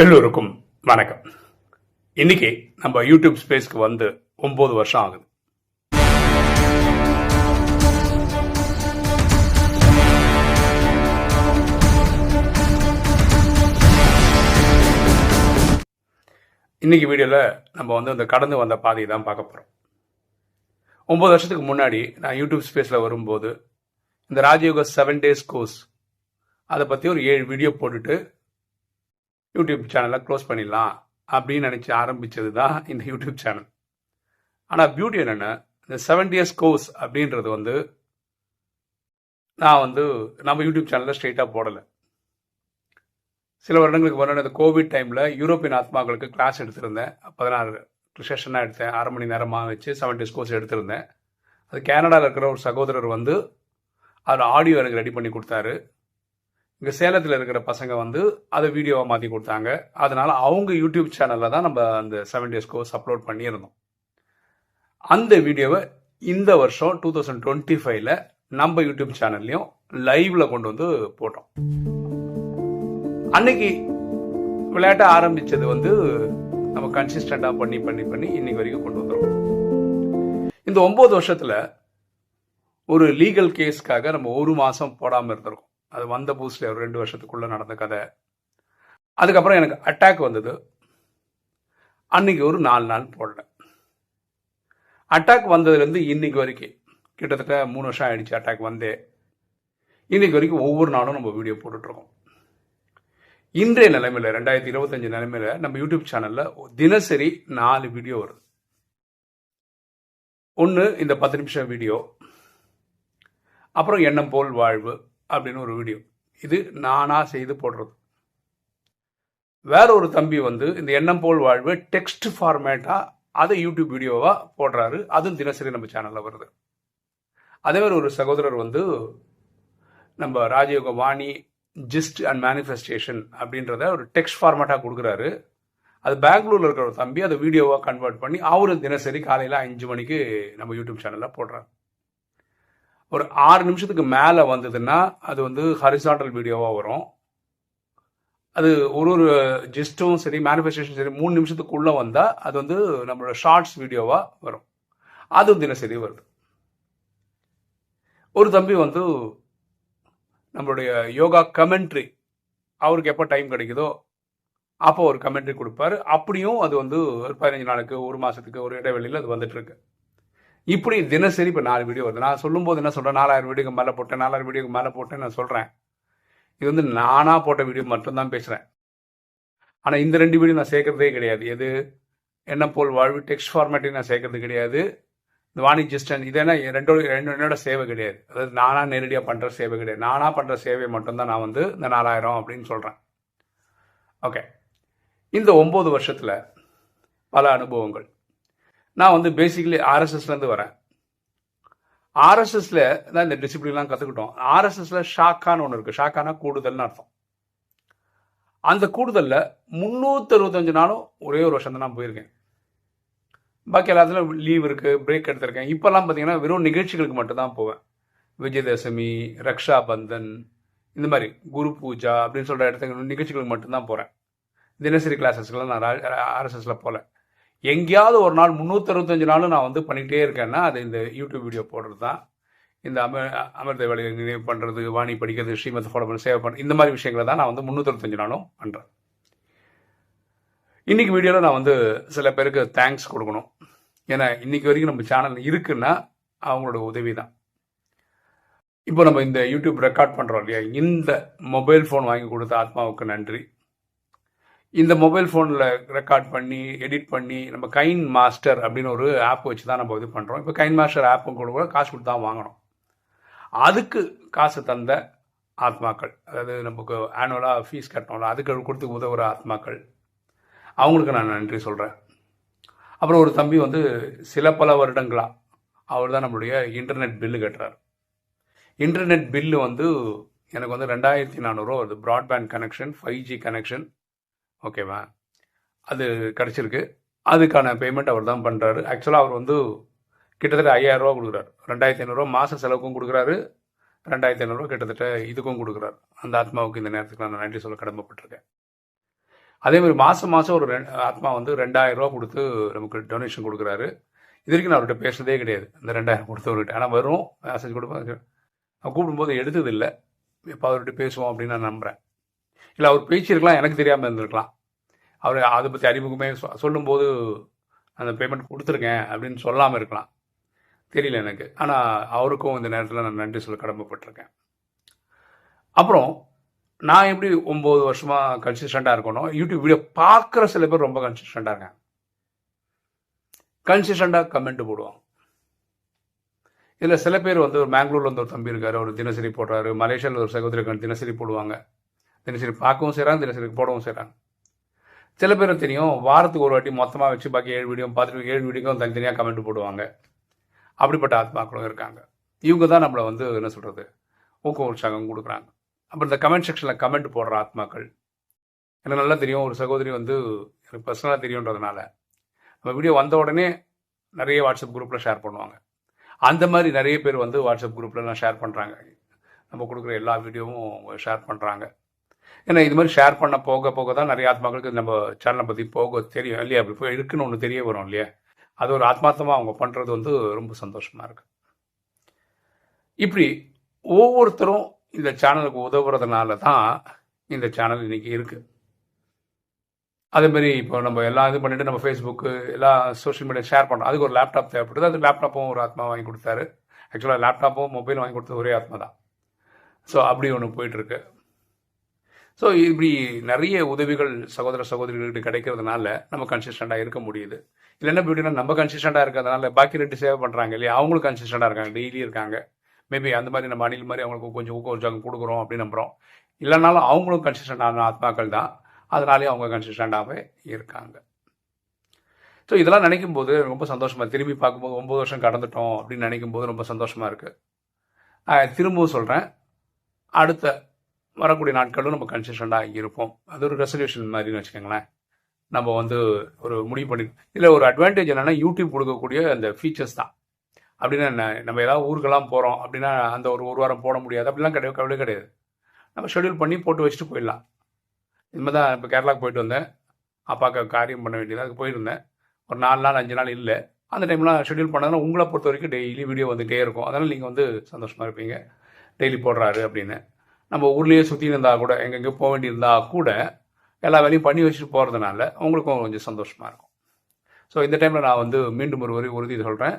எல்லோருக்கும் வணக்கம். இன்னைக்கு நம்ம யூடியூப் ஸ்பேஸ்க்கு வந்து ஒன்பது வருஷம் ஆகுது. இன்னைக்கு வீடியோவில் நம்ம வந்து அந்த கடந்து வந்த பாதையை தான் பார்க்க போகிறோம் ஒம்பது வருஷத்துக்கு முன்னாடி நான் யூடியூப் ஸ்பேஸில் வரும்போது இந்த ராஜயோக செவன் டேஸ் கோர்ஸ் அதை பற்றி ஒரு ஏழு வீடியோ போட்டுட்டு யூடியூப் சேனலை க்ளோஸ் பண்ணிடலாம் அப்படின்னு நினச்சி ஆரம்பித்தது தான் இந்த யூடியூப் சேனல். ஆனால் பியூட்டி என்னென்னா இந்த செவன் இயர்ஸ் கோர்ஸ் அப்படின்றது வந்து நான் வந்து நம்ம யூடியூப் சேனலில் ஸ்ட்ரெயிட்டாக போடலை. சில வருடங்களுக்கு முன்னாடி இந்த கோவிட் டைமில் யூரோப்பியன் ஆத்மாக்களுக்கு கிளாஸ் எடுத்திருந்தேன். பதினாறு செஷனாக எடுத்தேன். அரை மணி நேரமாக வச்சு செவன் டேஸ் கோர்ஸ் எடுத்திருந்தேன். அது கேனடாவில் இருக்கிற ஒரு சகோதரர் வந்து அதில் ஆடியோ எனக்கு ரெடி பண்ணி கொடுத்தாரு. இங்கே சேலத்தில் இருக்கிற பசங்க வந்து அதை வீடியோவாக மாற்றி கொடுத்தாங்க. அதனால் அவங்க யூடியூப் சேனலில் தான் நம்ம அந்த செவன் டேஸ் கோர்ஸ் அப்லோட் பண்ணியிருந்தோம். அந்த வீடியோவை இந்த வருஷம் டூ தௌசண்ட் டுவெண்ட்டி ஃபைவ்ல நம்ம யூடியூப் சேனல்லையும் லைவ்ல கொண்டு வந்து போட்டோம். அன்னைக்கு விளையாட்ட ஆரம்பிச்சது வந்து நம்ம கன்சிஸ்டண்டாக பண்ணி பண்ணி பண்ணி இன்னைக்கு வரைக்கும் கொண்டு வந்துடும் இந்த ஒன்பது வருஷத்தில் ஒரு லீகல் கேஸ்க்காக நம்ம ஒரு மாதம் போடாமல் இருந்திருக்கோம். அது வந்த புதுசில் ஒரு ரெண்டு வருஷத்துக்குள்ளே நடந்த கதை. அதுக்கப்புறம் எனக்கு அட்டாக் வந்தது. அன்னைக்கு ஒரு நாலு நாள் போடல. அட்டாக் வந்ததுலேருந்து இன்னைக்கு வரைக்கும் கிட்டத்தட்ட மூணு வருஷம் ஆயிடுச்சு அட்டாக் வந்தே. இன்னைக்கு வரைக்கும் ஒவ்வொரு நாளும் நம்ம வீடியோ போட்டுட்ருக்கோம். இன்றைய நிலைமையில் ரெண்டாயிரத்தி இருபத்தஞ்சு நிலைமையில் நம்ம யூடியூப் சேனலில் தினசரி நாலு வீடியோ வருது. ஒன்று இந்த பத்து நிமிஷம் வீடியோ அப்புறம் எண்ணம் போல் வாழ்வு. அப்படின்னு ஒரு வீடியோ இது நானாக செய்து போடுறது. வேற ஒரு தம்பி வந்து இந்த எண்ணம் போல் வாழ்வு டெக்ஸ்ட் ஃபார்மேட்டாக அதை யூடியூப் வீடியோவாக போடுறாரு. அதுவும் தினசரி நம்ம சேனலில் வருது. அதே மாதிரி ஒரு சகோதரர் வந்து நம்ம Rajayoga Vani gist and manifestation அப்படின்றத ஒரு டெக்ஸ்ட் ஃபார்மேட்டாக கொடுக்குறாரு. அது பெங்களூரில் இருக்கிற ஒரு தம்பி அதை வீடியோவாக கன்வெர்ட் பண்ணி அவரும் தினசரி காலையில் அஞ்சு மணிக்கு நம்ம யூடியூப் சேனலில் போடுறாரு. ஒரு ஆறு நிமிஷத்துக்கு மேலே வந்ததுன்னா அது வந்து ஹரிசாண்டல் வீடியோவாக வரும். அது ஒரு ஒரு ஜிஸ்டும் சரி மேனிஃபெஸ்டேஷன் சரி மூணு நிமிஷத்துக்குள்ளே வந்தால் அது வந்து நம்மளோட ஷார்ட்ஸ் வீடியோவாக வரும். அதுவும் தினசரி வருது. ஒரு தம்பி வந்து நம்மளுடைய யோகா கமெண்ட்ரி அவருக்கு எப்போ டைம் கிடைக்குதோ அப்போ ஒரு கமெண்ட்ரி கொடுப்பாரு. அப்படியும் அது வந்து ஒரு பதினஞ்சு நாளுக்கு ஒரு மாதத்துக்கு ஒரு இடைவெளியில் அது வந்துட்டுருக்கு இப்படி தினசரி இப்போ நாலு வீடியோ வருது. நான் சொல்லும்போது என்ன சொல்கிறேன் நாலாயிரம் வீடியோக்கு மேலே போட்டேன் நாலாயிரம் வீடியோக்கு மேலே போட்டேன்னு நான் சொல்கிறேன் இது வந்து நானாக போட்ட வீடியோ மட்டும்தான் பேசுகிறேன் ஆனால் இந்த ரெண்டு வீடியோ நான் சேர்க்கறதே கிடையாது. எது? என்ன போல் வாழ்வு டெக்ஸ்ட் ஃபார்மேட்டையும் நான் சேர்க்கறது கிடையாது. இந்த வாணிஜிஸ்டன் இதெல்லாம் ரெண்டோட ரெண்டு என்னோட சேவை கிடையாது. அதாவது நானாக நேரடியாக பண்ணுற சேவை கிடையாது. நானாக பண்ணுற சேவை மட்டும்தான் நான் வந்து இந்த நாலாயிரம் அப்படின்னு சொல்கிறேன் ஓகே இந்த ஒம்பது வருஷத்தில் பல அனுபவங்கள். நான் வந்து பேசிக்கலி ஆர்எஸ்எஸ்லேருந்து வரேன். ஆர்எஸ்எஸ்ல தான் இந்த டிசிப்ளின்லாம் கற்றுக்கிட்டோம் ஆர்எஸ்எஸ்ல ஷாக்கான்னு ஒன்று இருக்குது ஷாக்கானா கூடுதல்னு அர்த்தம். அந்த கூடுதலில் முந்நூற்றி அறுபத்தஞ்சு நாளும் ஒரே ஒரு வருஷம் தான் நான் போயிருக்கேன். பாக்கி எல்லாத்துலையும் லீவ் இருக்குது பிரேக் எடுத்திருக்கேன். இப்போல்லாம் பார்த்தீங்கன்னா வெறும் நிகழ்ச்சிகளுக்கு மட்டும்தான் போவேன். விஜயதசமி ரக்ஷா பந்தன் இந்த மாதிரி குரு பூஜா அப்படின்னு சொல்கிற இடத்துக்கு நிகழ்ச்சிகளுக்கு மட்டும்தான் போகிறேன் தினசரி கிளாஸஸ்க்கெல்லாம் நான் ஆர்எஸ்எஸில் போகல எங்கேயாவது ஒரு நாள் முந்நூற்றி அறுபத்தஞ்சு நாளும் நான் வந்து பண்ணிக்கிட்டே இருக்கேன்னா அது இந்த யூடியூப் வீடியோ போடுறது தான் இந்த அம அமிர்த வேலையை நினைவு பண்ணுறது வாணி படிக்கிறது ஸ்ரீமத் ஃபாலோ பண்ண சேவை பண்ணுறது இந்த மாதிரி விஷயங்களை தான் நான் வந்து முந்நூற்றஞ்சு நாளும் பண்ணுறேன் இன்றைக்கி வீடியோவில் நான் வந்து சில பேருக்கு தேங்க்ஸ் கொடுக்கணும். ஏன்னா இன்றைக்கி வரைக்கும் நம்ம சேனல் இருக்குன்னா அவங்களோட உதவி தான். இப்போ நம்ம இந்த யூடியூப் ரெக்கார்ட் பண்ணுறோம் இல்லையா? இந்த மொபைல் ஃபோன் வாங்கி கொடுத்த ஆத்மாவுக்கு நன்றி. இந்த மொபைல் ஃபோனில் ரெக்கார்ட் பண்ணி எடிட் பண்ணி நம்ம கைன் மாஸ்டர் அப்படின்னு ஒரு ஆப் வச்சு தான் நம்ம இது பண்ணுறோம் இப்போ கைன் மாஸ்டர் ஆப்பும் கூட கூட காசு கொடுத்து தான் வாங்கணும். அதுக்கு காசு தந்த ஆத்மாக்கள் அதாவது நமக்கு ஆனுவலாக ஃபீஸ் கட்டணும்ல அதுக்கு கொடுத்து உதவுற ஆத்மாக்கள். அவங்களுக்கு நான் நன்றி சொல்கிறேன் அப்புறம் ஒரு தம்பி வந்து சில பல வருடங்களா அவர் தான் நம்மளுடைய இன்டர்நெட் பில்லு கட்டுறார். இன்டர்நெட் பில்லு வந்து எனக்கு வந்து ரெண்டாயிரத்தி நானூறுரூவா வருது. Broadband connection five G connection ஓகேவா அது கிடச்சிருக்கு. அதுக்கான பேமெண்ட் அவர் தான் பண்ணுறாரு ஆக்சுவலாக அவர் வந்து கிட்டத்தட்ட ஐயாயிரரூவா கொடுக்குறாரு. ரெண்டாயிரத்தி ஐநூறுரூவா மாத செலவுக்கும் கொடுக்குறாரு. ரெண்டாயிரத்தி ஐநூறுரூவா கிட்டத்தட்ட இதுக்கும் கொடுக்குறாரு. அந்த ஆத்மாவுக்கு இந்த நேரத்துக்கு நான் நன்றி சொல்ல கடமைப்பட்டிருக்கேன். அதே மாதிரி மாதம் மாதம் ஒரு ரெண்டு ஆத்மா வந்து ரெண்டாயிரரூவா கொடுத்து நமக்கு டொனேஷன் கொடுக்குறாரு. இது வரைக்கும் நான் அவர்கிட்ட பேசுனதே கிடையாது. இந்த ரெண்டாயிரம் கொடுத்தவர்கிட்ட. ஆனால் வரும் மெசேஜ் கொடுப்பேன். நான் கூப்பிடும்போது எடுத்தது இல்லை இப்போ அவர்கிட்ட பேசுவோம் அப்படின்னு நான் நம்புகிறேன் இல்லை அவர் பேசியிருக்கலாம் எனக்கு தெரியாமல் இருந்திருக்கலாம். அவர் அதை பற்றி அறிமுகமே சொ- சொல்லும்போது அந்த பேமெண்ட் கொடுத்துருக்கேன் அப்படின்னு சொல்லாமல் இருக்கலாம். தெரியல எனக்கு. ஆனால் அவருக்கும் இந்த நேரத்தில் நான் நன்றி சொல்ல கடமைப்பட்டிருக்கேன். அப்புறம் நான் எப்படி ஒம்பது வருஷமாக கன்சிஸ்டண்ட்டாக இருக்கணும் யூடியூப் வீடியோ பார்க்குற சில பேர் ரொம்ப கன்சிஸ்டண்ட்டாக இருக்காங்க. கன்சிஸ்டண்ட்டாக கமெண்ட் போடுவாங்க. இதில் சில பேர் வந்து ஒரு மேங்களூர்ல வந்து ஒரு தம்பி இருக்கார் ஒரு தினசரி போடுறாரு மலேசியாவில் ஒரு சகோதரி தினசரி போடுவாங்க. தினசரி பார்க்கவும் செய்கிறாங்க தினசரி போடவும் செய்கிறாங்க சில பேர் தெரியும் வாரத்துக்கு ஒரு வாட்டி மொத்தமாக வச்சு பாக்கி ஏழு வீடியோ பார்த்துட்டு ஏழு வீடியோக்கும் தனித்தனியாக கமெண்ட் போடுவாங்க. அப்படிப்பட்ட ஆத்மாக்களும் இருக்காங்க. இவங்க தான் நம்மளை வந்து என்ன சொல்கிறது ஊக்க உற்சாகம் கொடுக்குறாங்க. அப்புறம் இந்த கமெண்ட் செக்ஷனில் கமெண்ட் போடுற ஆத்மாக்கள் எனக்கு நல்லா தெரியும் ஒரு சகோதரி வந்து எனக்கு பர்சனலாக தெரியுன்றதுனால நம்ம வீடியோ வந்த உடனே நிறைய வாட்ஸ்அப் குரூப்பில் ஷேர் பண்ணுவாங்க. அந்த மாதிரி நிறைய பேர் வந்து வாட்ஸ்அப் குரூப்லலாம் ஷேர் பண்ணுறாங்க நம்ம கொடுக்குற எல்லா வீடியோவும் ஷேர் பண்ணுறாங்க ஏன்னா இது மாதிரி ஷேர் பண்ண போக போக தான் நிறைய ஆத்மாக்களுக்கு நம்ம சேனலை பற்றி போக தெரியும் இல்லையா? அப்படி போய் இருக்குன்னு ஒன்று தெரிய வரும் இல்லையா? அது ஒரு ஆத்மார்த்தமாக அவங்க பண்ணுறது வந்து ரொம்ப சந்தோஷமாக இருக்கு. இப்படி ஒவ்வொருத்தரும் இந்த சேனலுக்கு உதவுறதுனால தான் இந்த சேனல் இன்னைக்கு இருக்குது அதே மாதிரி இப்போ நம்ம எல்லாம் இது பண்ணிட்டு நம்ம ஃபேஸ்புக்கு எல்லா சோஷியல் மீடியா ஷேர் பண்ணுறோம் அதுக்கு ஒரு லேப்டாப் தேவைப்படுது. அது லேப்டாப்பும் ஒரு ஆத்மா வாங்கி கொடுத்தாரு. ஆக்சுவலாக லேப்டாப்பும் மொபைல் வாங்கி கொடுத்தது ஒரே ஆத்மா தான். ஸோ அப்படி ஒன்று போயிட்டுருக்கு ஸோ இப்படி நிறைய உதவிகள் சகோதர சகோதரிகளுக்கு கிடைக்கிறதுனால நம்ம கன்சிஸ்டண்டாக இருக்க முடியுது. இல்லை என்ன பியூட்டினா நம்ம கன்சிஸ்டண்டாக இருக்கிறதுனால பாக்கி ரெண்டு சேவை பண்ணுறாங்க இல்லையா? அவங்களும் கன்சிஸ்டண்டாக இருக்காங்க டெய்லி இருக்காங்க. மேபி அந்த மாதிரி நம்ம அணில் மாதிரி அவங்களுக்கு கொஞ்சம் ஊக்க உற்சாகம் கொடுக்குறோம் அப்படின்னு நம்புகிறோம் இல்லைனாலும் அவங்களும் கன்சிஸ்டண்டான ஆத்மாக்கள் தான். அதனாலேயே அவங்க கன்சிஸ்டண்டாகவே இருக்காங்க. ஸோ இதெல்லாம் நினைக்கும் போது ரொம்ப சந்தோஷமாக திரும்பி பார்க்கும்போது ஒம்பது வருஷம் கடந்துட்டோம் அப்படின்னு நினைக்கும் போது ரொம்ப சந்தோஷமாக இருக்குது திரும்பவும் சொல்கிறேன் அடுத்த வரக்கூடிய நாட்களும் நம்ம கன்சிஸ்டண்டாக இருப்போம். அது ஒரு ரெசல்யூஷன் மாதிரின்னு வச்சுக்கோங்களேன். நம்ம வந்து ஒரு முடிவு பண்ணி இதில் ஒரு அட்வான்டேஜ் என்னென்னா யூடியூப் கொடுக்கக்கூடிய அந்த ஃபீச்சர்ஸ் தான். அப்படின்னா என்ன? நம்ம ஏதாவது ஊருக்கெல்லாம் போகிறோம் அப்படின்னா அந்த ஒரு ஒரு வாரம் போட முடியாது. அப்படிலாம் கிடையாது கவலை கிடையாது. நம்ம ஷெட்யூல் பண்ணி போட்டு வச்சுட்டு போயிடலாம். இது தான் இப்போ கேரளாவுக்கு போயிட்டு வந்தேன். அப்பாவுக்கு காரியம் பண்ண வேண்டியது அதுக்கு போயிருந்தேன். ஒரு நாலு நாள் அஞ்சு நாள் இல்லை. அந்த டைம்லாம் ஷெட்யூல் பண்ணதுனா உங்களை பொறுத்த வரைக்கும் டெய்லி வீடியோ வந்துகிட்டே இருக்கும். அதனால் நீங்கள் வந்து சந்தோஷமாக இருப்பீங்க. டெய்லி போடுறாரு அப்படின்னு. நம்ம ஊர்லேயே சுற்றி இருந்தால் கூட எங்கெங்கே போக வேண்டியிருந்தா கூட எல்லா வேலையும் பண்ணி வச்சுட்டு போகிறதுனால உங்களுக்கும் கொஞ்சம் சந்தோஷமாக இருக்கும். ஸோ இந்த டைமில் நான் வந்து மீண்டும் ஒரு வரி உறுதி சொல்கிறேன்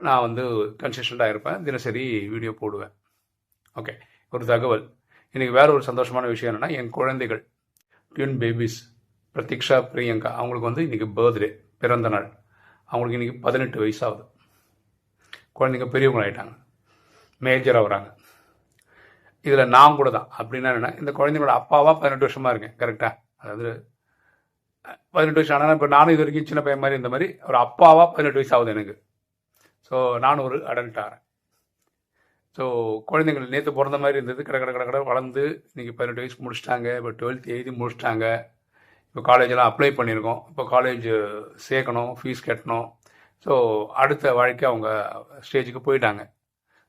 நான் வந்து கன்சிஸ்டண்ட்டாக இருப்பேன். தினசரி வீடியோ போடுவேன். ஓகே ஒரு தகவல். இன்றைக்கி வேறு ஒரு சந்தோஷமான விஷயம் என்னென்னா என் குழந்தைகள் ட்யூன் பேபிஸ் பிரதீக்ஷா பிரியங்கா அவங்களுக்கு வந்து இன்றைக்கி பர்த்டே பிறந்த நாள். அவங்களுக்கு இன்றைக்கி பதினெட்டு வயசாகுது குழந்தைங்க பெரியவங்க மேஜராக மேஜர் இதில் நான் கூட தான் அப்படின்னா என்ன இந்த குழந்தைங்களோட அப்பாவா பதினெட்டு வருஷமாக இருக்கேன் கரெக்டாக அதாவது பதினெட்டு வயசு ஆனால் இப்போ நானும் இது வரைக்கும் சின்ன பையன் மாதிரி இந்த மாதிரி ஒரு அப்பாவா பதினெட்டு வயசு ஆகுது எனக்கு. ஸோ நானும் ஒரு அடல்ட் ஆகிறேன் ஸோ குழந்தைங்கள் நேற்று பிறந்த மாதிரி இருந்தது கட கட கட கட வளர்ந்து இன்றைக்கி பதினெட்டு வயசு முடிச்சிட்டாங்க இப்போ டுவெல்த் எழுதி முடிச்சிட்டாங்க. இப்போ காலேஜெல்லாம் அப்ளை பண்ணியிருக்கோம். இப்போ காலேஜ் சேர்க்கணும் ஃபீஸ் கட்டணும். ஸோ அடுத்த வாழ்க்கை அவங்க ஸ்டேஜுக்கு போயிட்டாங்க.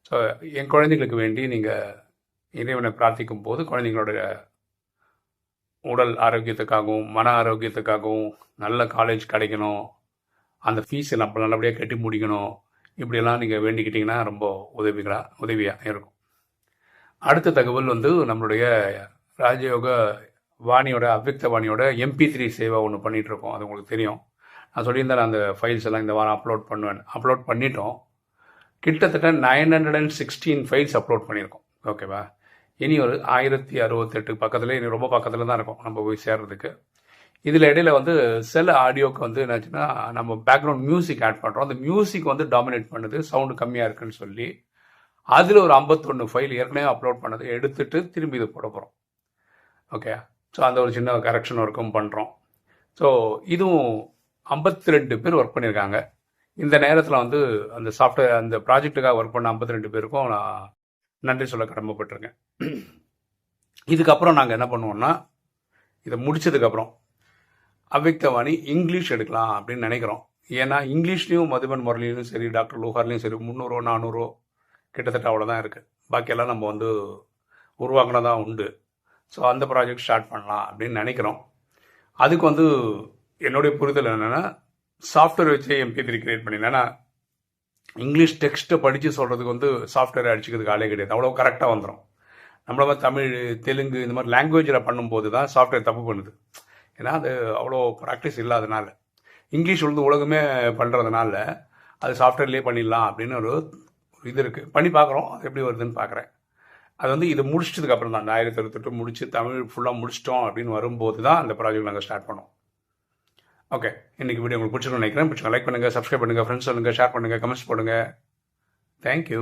ஸோ என் குழந்தைங்களுக்கு வேண்டி நீங்கள் இறைவனை பிரார்த்திக்கும் போது குழந்தைங்களோட உடல் ஆரோக்கியத்துக்காகவும் மன ஆரோக்கியத்துக்காகவும் நல்ல காலேஜ் கிடைக்கணும். அந்த ஃபீஸை நம்ம நல்லபடியாக கட்டி முடிக்கணும். இப்படியெல்லாம் நீங்கள் வேண்டிக்கிட்டிங்கன்னா ரொம்ப உதவிகளாக உதவியாக இருக்கும். அடுத்த தகவல் வந்து நம்மளுடைய ராஜயோக வாணியோட அவ்யக்த வாணியோட எம்பி த்ரீ சேவை ஒன்று பண்ணிகிட்ருக்கோம் அது உங்களுக்கு தெரியும். நான் சொல்லியிருந்தேன் அந்த ஃபைல்ஸ் எல்லாம் இந்த வாரம் அப்லோட் பண்ணுவேன் அப்லோட் பண்ணிட்டோம். கிட்டத்தட்ட nine hundred and sixteen files upload பண்ணியிருக்கோம். ஓகேவா இனி ஒரு ஆயிரத்தி அறுபத்தெட்டு பக்கத்துல இனி ரொம்ப பக்கத்தில் தான் இருக்கும் நம்ம போய் சேர்றதுக்கு. இதில் இடையில வந்து செல் ஆடியோக்கு வந்து என்னாச்சுன்னா நம்ம பேக்ரவுண்ட் மியூசிக் ஆட் பண்ணுறோம் அந்த மியூசிக் வந்து டாமினேட் பண்ணுது சவுண்டு கம்மியாக இருக்குன்னு சொல்லி. அதில் ஒரு ஐம்பத்தொன்று ஃபைல் ஏற்கனவே அப்லோட் பண்ணதை எடுத்துட்டு திரும்பி இது போட போகிறோம் ஓகே ஸோ அந்த ஒரு சின்ன கரெக்ஷன் ஒர்க்கும் பண்ணுறோம் ஸோ இதுவும் ஐம்பத்தி ரெண்டு பேர் ஒர்க் பண்ணியிருக்காங்க. இந்த நேரத்தில் வந்து அந்த சாஃப்ட்வேர் அந்த ப்ராஜெக்ட்டுக்காக ஒர்க் பண்ண ஐம்பத்தி ரெண்டு பேருக்கும் நான் நன்றி சொல்ல கடமைப்பட்டிருக்கேன். இதுக்கப்புறம் நாங்கள் என்ன பண்ணுவோம்னா இதை முடிச்சதுக்கப்புறம் அவ்வக்தவாணி இங்கிலீஷ் எடுக்கலாம் அப்படின்னு நினைக்கிறோம். ஏன்னா இங்கிலீஷ்லேயும் மதுபன் முரளிலையும் சரி டாக்டர் லோஹார்லேயும் சரி முந்நூறோ நானூறோ கிட்டத்தட்ட அவ்வளோதான் இருக்குது பாக்கியெல்லாம் நம்ம வந்து உருவாக்கினதான் உண்டு. ஸோ அந்த ப்ராஜெக்ட் ஸ்டார்ட் பண்ணலாம் அப்படின்னு நினைக்கிறோம். அதுக்கு வந்து என்னுடைய புரிதல் என்னென்னா சாஃப்ட்வேர் வச்சு எம்பி த்ரீ கிரியேட் பண்ணினேன். இங்கிலீஷ் டெக்ஸ்ட்டை படித்து சொல்கிறதுக்கு வந்து சாஃப்ட்வேர் அடிச்சுக்கிறதுக்கு ஆளே கிடையாது. அவ்வளோ கரெக்டாக வந்துடும் நம்மள மாதிரி தமிழ் தெலுங்கு இந்த மாதிரி லாங்குவேஜில் பண்ணும்போது தான் சாஃப்ட்வேர் தப்பு பண்ணுது. ஏன்னா அது அவ்வளோ ப்ராக்டிஸ் இல்லாதனால. இங்கிலீஷ் வந்து உலகமே பண்ணுறதுனால அது சாஃப்ட்வேர்லேயே பண்ணிடலாம் அப்படின்னு ஒரு இது இருக்குது பண்ணி பார்க்குறோம். அது எப்படி வருதுன்னு பார்க்குறேன். அது வந்து இது முடிச்சதுக்கு அப்புறம் தான் ஆயிரத்தி அறுபத்தெட்டு முடிச்சு தமிழ் ஃபுல்லாக முடிச்சிட்டோம் அப்படின்னு வரும்போது தான் அந்த ப்ராஜெக்ட் நாங்கள் ஸ்டார்ட் பண்ணோம். ஓகே இன்றைக்கி வீடியோ உங்களுக்கு பிடிச்சிருன்னு நினைக்கிறேன். பிடிச்சிங்க லைக் பண்ணுங்கள் சப்ஸ்கிரைப் பண்ணுங்கள் ஃப்ரெண்ட்ஸ் சொல்லுங்கள் ஷேர் பண்ணுங்கள் கமெண்ட்ஸ் போடுங்க. தேங்க்யூ